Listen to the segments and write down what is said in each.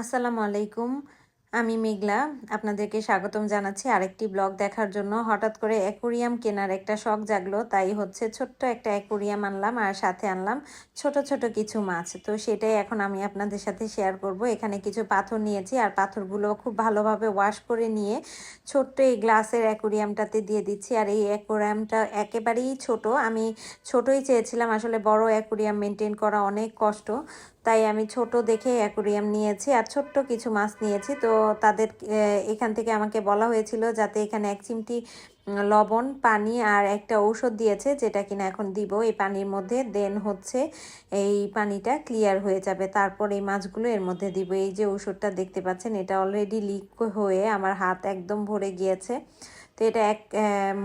আসসালামু আলাইকুম। আমি মেঘলা, আপনাদেরকে স্বাগতম জানাচ্ছি আরেকটি ব্লগ দেখার জন্য। হঠাৎ করে অ্যাকোরিয়াম কেনার একটা শখ জাগলো, তাই হচ্ছে ছোট্ট একটা অ্যাকোরিয়াম আনলাম আর সাথে আনলাম ছোট ছোট কিছু মাছ। তো সেটাই এখন আমি আপনাদের সাথে শেয়ার করব। এখানে কিছু পাথর নিয়েছি আর পাথরগুলো খুব ভালোভাবে ওয়াশ করে নিয়ে ছোট্ট এই গ্লাসের অ্যাকোরিয়ামটাতে দিয়ে দিচ্ছি। আর এই অ্যাকোরিয়ামটা একেবারেই ছোট। আমি ছোটই চেয়েছিলাম, আসলে বড় অ্যাকোরিয়াম মেনটেন করা অনেক কষ্ট। তাই আমি ছোট দেখে অ্যাকোরিয়াম নিয়েছি আর ছোট্ট কিছু মাছ নিয়েছি। তো তাদের এখান থেকে আমাকে বলা হয়েছিল যাতে এখানে এক চিমটি লবণ, পানি আর একটা ঔষধ দিয়েছে যেটা কিনা এখন দিব। এই পানির মধ্যে দেন হচ্ছে এই পানিটা ক্লিয়ার হয়ে যাবে। তারপর এই মাছগুলো এর মধ্যে দিব। এই যে ঔষধটা দেখতে পাচ্ছেন, এটা অলরেডি লিক হয়ে আমার হাত একদম ভরে গিয়েছে। তো এটা এক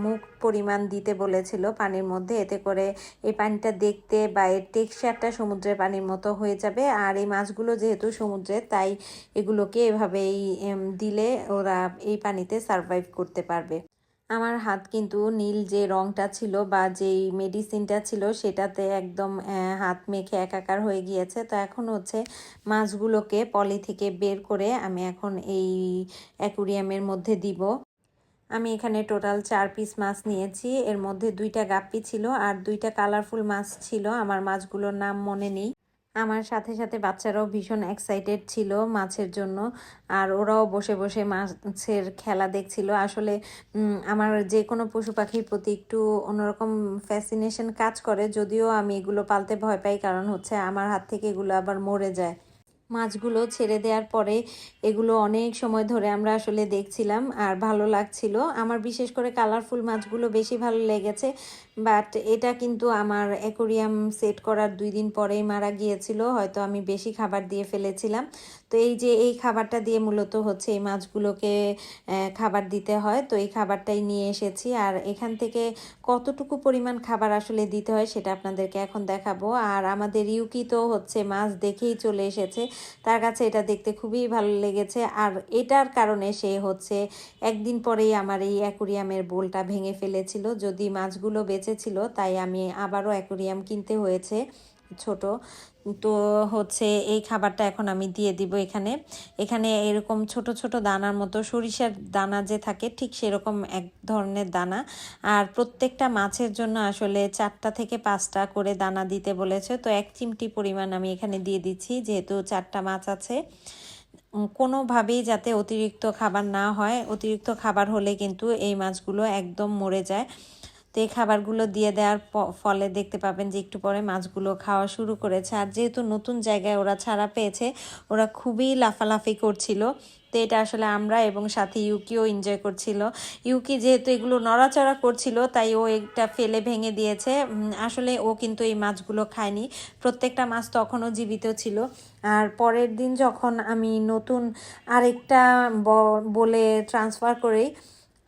মুখ পরিমাণ দিতে বলেছিল পানির মধ্যে। এতে করে এই পানিটা দেখতে বা এর টেক্সচারটা সমুদ্রের পানির মতো হয়ে যাবে। আর এই মাছগুলো যেহেতু সমুদ্রে, তাই এগুলোকে এভাবেই দিলে ওরা এই পানিতে সারভাইভ করতে পারবে। আমার হাত কিন্তু নীল যে রংটা ছিল বা যেই মেডিসিনটা ছিল, সেটাতে একদম হাত মেখে একাকার হয়ে গিয়েছে। তো এখন হচ্ছে মাছগুলোকে পলি থেকে বের করে আমি এখন এই অ্যাকুরিয়ামের মধ্যে দিব। আমি এখানে টোটাল চার পিস মাছ নিয়েছি। এর মধ্যে দুইটা গাপ্পি ছিল আর দুইটা কালারফুল মাছ ছিল। আমার মাছগুলোর নাম মনে নেই। আমার সাথে সাথে বাচ্চারাও ভীষণ এক্সাইটেড ছিল মাছের জন্য। আর ওরাও বসে বসে মাছের খেলা দেখছিল। আসলে আমার যে কোনো পশু পাখির প্রতি একটু অন্যরকম ফ্যাসিনেশন কাজ করে, যদিও আমি এগুলো পালতে ভয় পাই, কারণ হচ্ছে আমার হাত থেকে এগুলো আবার মরে যায়। মাছগুলো ছেড়ে দেওয়ার পরে এগুলো অনেক সময় ধরে আমরা আসলে দেখছিলাম আর ভালো লাগছিল। আমার বিশেষ করে কালারফুল মাছগুলো বেশি ভালো লেগেছে, বাট এটা কিন্তু আমার অ্যাকোরিয়াম সেট করার দুই দিন পরেই মারা গিয়েছিল, হয়তো আমি বেশি খাবার দিয়ে ফেলেছিলাম। তো এই যে এই খাবারটা দিয়ে মূলত হচ্ছে এই মাছগুলোকে খাবার দিতে হয়। তো এই খাবারটাই নিয়ে এসেছি আর এখান থেকে কতটুকু পরিমাণ খাবার আসলে দিতে হয় সেটা আপনাদেরকে এখন দেখাবো। আর আমাদের ইউকি তো হচ্ছে মাছ দেখেই চলে এসেছে। তার কাছে এটা দেখতে খুবই ভালো লেগেছে। আর এটার কারণে সে হচ্ছে একদিন পরেই আমার এই অ্যাকুরিয়ামের বোলটা ভেঙে ফেলেছিল। যদি মাছগুলো বেঁচেছিল, তাই আমি আবারও অ্যাকুরিয়াম কিনতে হয়েছে। ছোট। তো হচ্ছে এই খাবারটা এখন আমি দিয়ে দিব এখানে। এখানে এরকম ছোট ছোট দানার মতো সরিষার দানা যে থাকে, ঠিক সেরকম এক ধরনের দানা। আর প্রত্যেকটা মাছের জন্য আসলে চারটা থেকে পাঁচটা করে দানা দিতে বলেছে। তো এক চিমটি পরিমাণ আমি এখানে দিয়ে দিচ্ছি, যেহেতু চারটা মাছ আছে। কোনোভাবেই যাতে অতিরিক্ত খাবার না হয়। অতিরিক্ত খাবার হলে কিন্তু এই মাছগুলো একদম মরে যায়। তো এই খাবারগুলো দিয়ে দেওয়ার ফলে দেখতে পাবেন যে একটু পরে মাছগুলো খাওয়া শুরু করেছে। আর যেহেতু নতুন জায়গায় ওরা ছাড়া পেয়েছে, ওরা খুবই লাফালাফি করছিল। তো এটা আসলে আমরা এবং সাথে ইউকিও এনজয় করছিল। ইউকি যেহেতু এগুলো নড়াচড়া করছিল, তাই ও একটা ফেলে ভেঙে দিয়েছে। আসলে ও কিন্তু এই মাছগুলো খায়নি। প্রত্যেকটা মাছ তখনও জীবিত ছিল। আর পরের দিন যখন আমি নতুন আরেকটা বলে ট্রান্সফার করি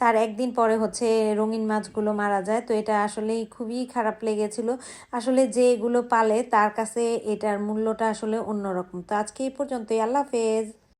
তার একদিন পরে হচ্ছে রঙিন মাছগুলো মারা যায়। তো এটা আসলেই খুবই খারাপ লেগেছিল। আসলে যে এগুলো পালে তার কাছে এটার মূল্যটা আসলে অন্যরকম। তো আজকে এই পর্যন্তই। আল্লাহ হাফেজ।